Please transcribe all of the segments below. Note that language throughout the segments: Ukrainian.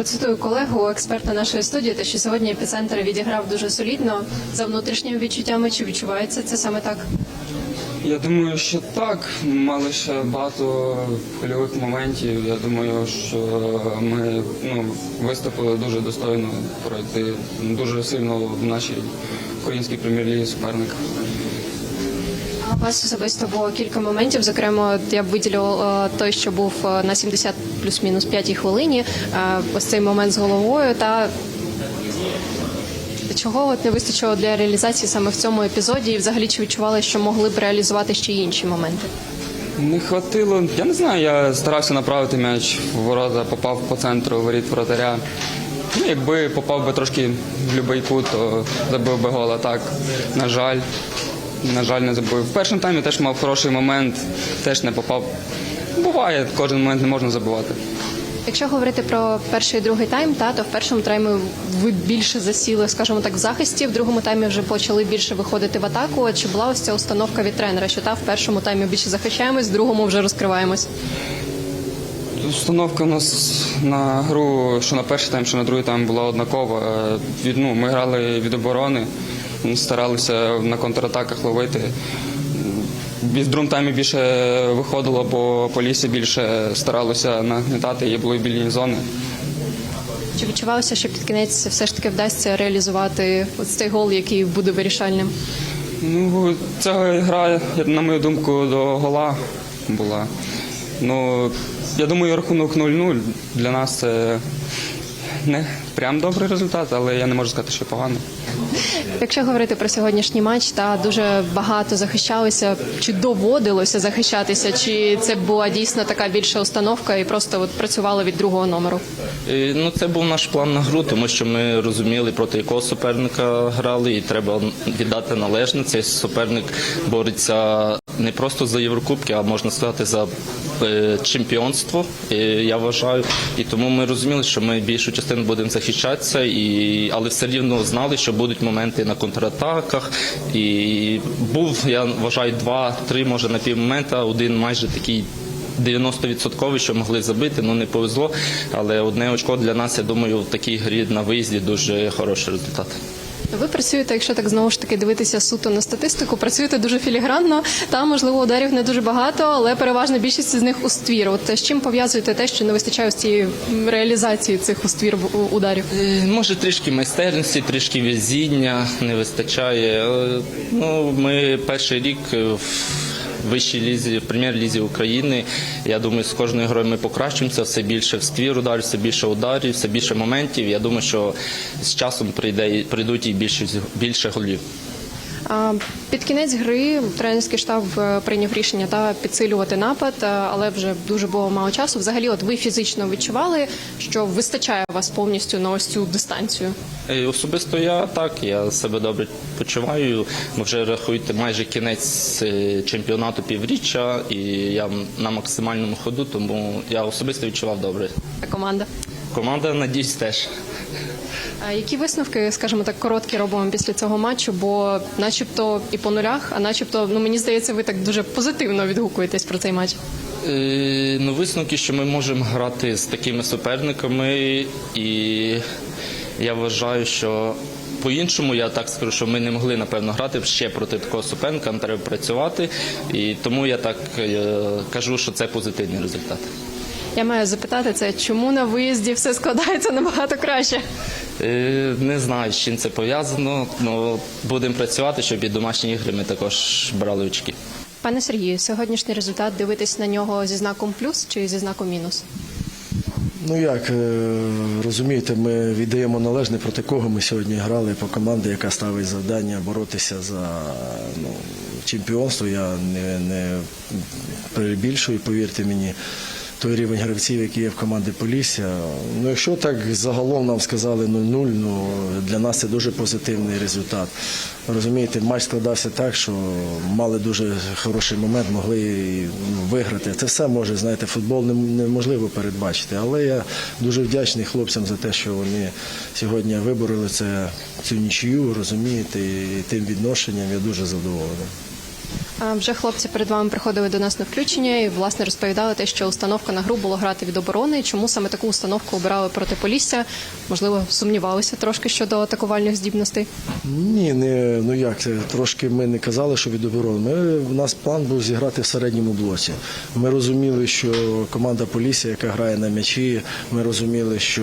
процитую колегу, експерта нашої студії, те, що сьогодні епіцентр відіграв дуже солідно за внутрішніми відчуттями. Чи відчувається це саме так? Я думаю, що так. Мали ще багато хвильових моментів. Я думаю, що ми ну, виступили дуже достойно пройти дуже сильно в нашій українській прем'єр-лігі суперника. У вас особисто було кілька моментів. Зокрема, я б виділила е, той, що був е, на 70 плюс-мінус 5 хвилині. Е, Ось цей момент з головою. Та чого от не вистачило для реалізації саме в цьому епізоді? І взагалі чи відчували, що могли б реалізувати ще інші моменти? Не хватило. Я не знаю, я старався направити м'яч в ворота, попав по центру воріт вратаря. Ну, якби попав би трошки в будь-який кут, то забив би гол. А так, на жаль, на жаль, не забив. В першому таймі теж мав хороший момент, теж не попав. Буває, кожен момент не можна забувати. Якщо говорити про перший і другий тайм, та то в першому таймі ви більше засіли, скажімо так, в захисті. В другому таймі вже почали більше виходити в атаку. Чи була ось ця установка від тренера? Що та в першому таймі більше захищаємось, в другому вже розкриваємось? Установка у нас на гру, що на перший тайм, що на другий тайм була однакова. Е, Від, ну, ми грали від оборони, старалися на контратаках ловити. В другому більше виходило, бо по лісі більше старалося нагнітати і були вільні зони. Чи відчувалося, що під кінець все ж таки вдасться реалізувати ось цей гол, який буде вирішальним? Ну, ця гра, на мою думку, до гола була. Ну, я думаю, рахунок 0-0 для нас це не прям добрий результат, але я не можу сказати, що погано. Якщо говорити про сьогоднішній матч, та дуже багато захищалися, чи доводилося захищатися, чи це була дійсно така більша установка і просто от працювали від другого номеру? Е, Ну, це був наш план на гру, тому що ми розуміли, проти якого суперника грали, і треба віддати належне. Цей суперник бореться не просто за Єврокубки, а можна сказати за е, чемпіонство. е, Я вважаю. І тому ми розуміли, що ми більшу частину будемо захищатися, і але все рівно знали, що будуть моменти на контратаках. І був, я вважаю, два-три, може на півмомента, один майже такий 90% що могли забити, ну не повезло. Але одне очко для нас, я думаю, в такій грі на виїзді дуже хороший результат. Ви працюєте, якщо так знову ж таки дивитися суто на статистику, працюєте дуже філігранно. Там, можливо, ударів не дуже багато, але переважна більшість з них у ствір. От з чим пов'язуєте те, що не вистачає ось цієї реалізації цих у ствір ударів? Е, Може, трішки майстерності, трішки везіння не вистачає. Ну, ми перший рік в вищій лізі, в прем'єр-лізі України. Я думаю, з кожною грою ми покращимося, все більше в сквір ударів, все більше ударів, все більше моментів. Я думаю, що з часом прийде, прийдуть і більше, більше голів. А, Під кінець гри тренерський штаб е, прийняв рішення та підсилювати напад, е, але вже дуже було мало часу. Взагалі, от ви фізично відчували, що вистачає вас повністю на ось цю дистанцію. Е, Особисто я так, я себе добре почуваю. Ми вже рахуєте майже кінець чемпіонату півріччя, і я на максимальному ходу, тому я особисто відчував добре. Та команда. Команда, надіюсь, теж. А які висновки, скажімо так, короткі робимо після цього матчу? Бо, начебто, і по нулях, а начебто, ну мені здається, ви так дуже позитивно відгукуєтесь про цей матч. Е, Ну, висновки, що ми можемо грати з такими суперниками, і я вважаю, що по-іншому я так скажу, що ми не могли напевно грати ще проти такого суперника, нам треба працювати. І тому я так е, кажу, що це позитивний результат. Я маю запитати це, чому на виїзді все складається набагато краще? Е, Не знаю, з чим це пов'язано. але будемо працювати, щоб і домашні ігри ми також брали очки. Пане Сергію, сьогоднішній результат дивитись на нього зі знаком плюс чи зі знаком мінус? Ну як е, розумієте, ми віддаємо належне проти кого ми сьогодні грали по команді, яка ставить завдання боротися за ну, чемпіонство. Я не, не перебільшую, повірте мені. Той рівень гравців, який є в команді Полісся. Ну, якщо так загалом нам сказали 0-0, ну для нас це дуже позитивний результат. Розумієте, матч складався так, що мали дуже хороший момент, могли ну, виграти. Це все може, знаєте, футбол неможливо передбачити. Але я дуже вдячний хлопцям за те, що вони сьогодні вибороли це, цю нічию, розумієте, і тим відношенням я дуже задоволений. Вже хлопці перед вами приходили до нас на включення і власне розповідали те, що установка на гру було грати від оборони. Чому саме таку установку обирали проти Полісся? Можливо, сумнівалися трошки щодо атакувальних здібностей. Ні, не ну як трошки ми не казали, що від оборони. Ми у нас план був зіграти в середньому блоці. Ми розуміли, що команда Полісся, яка грає на м'ячі, ми розуміли, що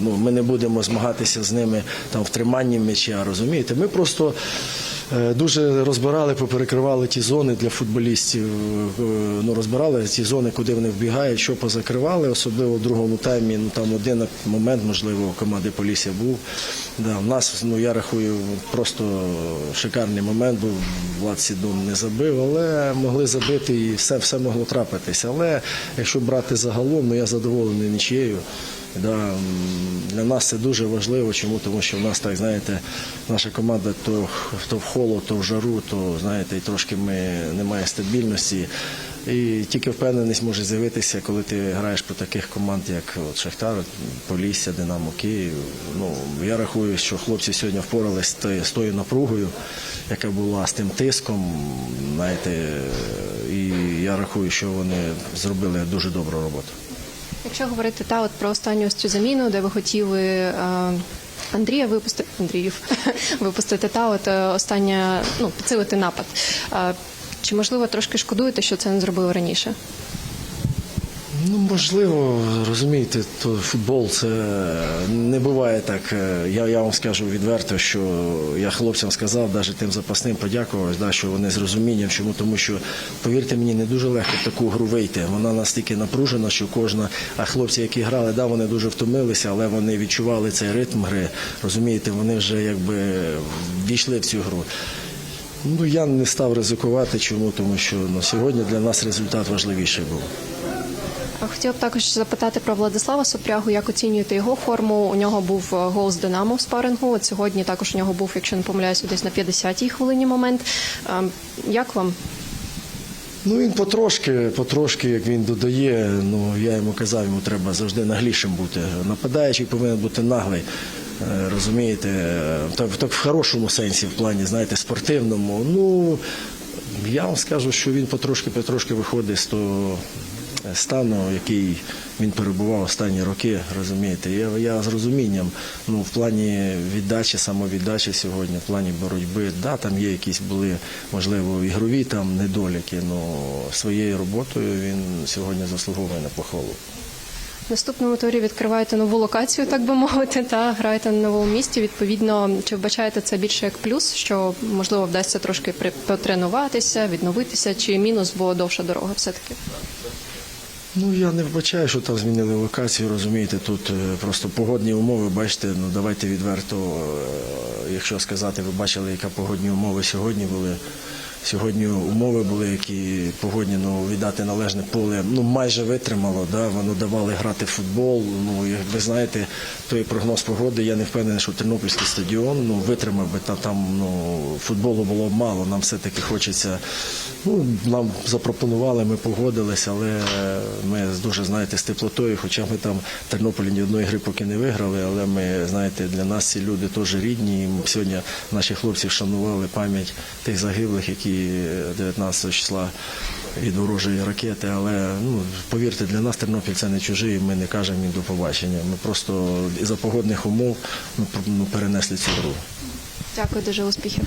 ну ми не будемо змагатися з ними там в триманні м'яча. Розумієте, ми просто. Е, Дуже розбирали, поперекривали ті зони для футболістів. е, Ну розбирали ті зони, куди вони вбігають, що позакривали, особливо в другому таймі. Ну там один момент, можливо, у команди Полісся був. Да, у нас, ну я рахую, просто шикарний момент був. Влад Сідун не забив, але могли забити і все, все могло трапитися. Але якщо брати загалом, ну я задоволений нічією. Да, для нас це дуже важливо. Чому? Тому що в нас так, знаєте, наша команда то, то в холод, то в жару, то знаєте, і трошки ми немає стабільності. І тільки впевненість може з'явитися, коли ти граєш по таких команд, як от Шахтар, Полісся, Динамо Київ. Ну я рахую, що хлопці сьогодні впоралися з тою- напругою, яка була з тим тиском. Знаєте, і я рахую, що вони зробили дуже добру роботу. Якщо говорити та от про останню ось цю заміну, де ви хотіли е, Андрія випустити Андріїв випустити, та от е, остання ну підсилити напад. Е, чи можливо трошки шкодуєте, що це не зробили раніше? Ну, можливо, розумієте, то футбол це не буває так. Е, Я, я вам скажу відверто, що я хлопцям сказав, навіть тим запасним подякував, да, що вони з розумінням. Чому? Тому що, повірте мені, не дуже легко таку гру вийти. Вона настільки напружена, що кожна. А хлопці, які грали, да, вони дуже втомилися, але вони відчували цей ритм гри. Розумієте, вони вже якби війшли в цю гру. Ну я не став ризикувати. Чому? Тому що ну, сьогодні для нас результат важливіший був. А Хотіла б також запитати про Владислава Сопрягу. Як оцінюєте його форму? У нього був е, гол з Динамо в спарингу. От сьогодні також у нього був, якщо не помиляюся, десь на 50-й хвилині момент. Е, Як вам? Ну він потрошки, потрошки, як він додає. Ну я йому казав, йому треба завжди наглішим бути. Нападаючий повинен бути наглий. е, Розумієте, так, так в хорошому сенсі, в плані, знаєте, спортивному. Ну я вам скажу, що він потрошки, потрошки виходить з того стану, який він перебував останні роки. Розумієте, я, я з розумінням. Ну в плані віддачі, самовіддачі сьогодні, в плані боротьби, да, там є якісь були можливо ігрові там недоліки. але своєю роботою він сьогодні заслуговує на похвалу. В наступному турі відкриваєте нову локацію, так би мовити, та граєте на новому місці. Відповідно, чи вбачаєте це більше як плюс, що можливо вдасться трошки потренуватися, відновитися, чи мінус, бо довша дорога все таки. Ну я не вбачаю, що там змінили локацію. Розумієте, тут е, просто погодні умови. Бачите, ну давайте відверто, е, якщо сказати, ви бачили, яка погодні умови сьогодні були. Сьогодні умови були, які погодні ну, віддати належне поле ну майже витримало. Да? Воно давали грати в футбол. Ну як ви знаєте, той прогноз погоди. Я не впевнений, що Тернопільський стадіон ну витримав би та там ну футболу було мало. Нам все таки хочеться. Ну нам запропонували, ми погодилися, але ми дуже знаєте з теплотою. Хоча ми там в Тернополі ні одної гри поки не виграли, але ми знаєте, для нас ці люди теж рідні. І сьогодні наші хлопці вшанували пам'ять тих загиблих, які 19 числа від ворожої ракети. Але ну повірте, для нас Тернопіль це не чужий. Ми не кажемо їм до побачення. Ми просто із-за погодних умов ну, ну, перенесли цю гру. Дякую, дуже успіхів.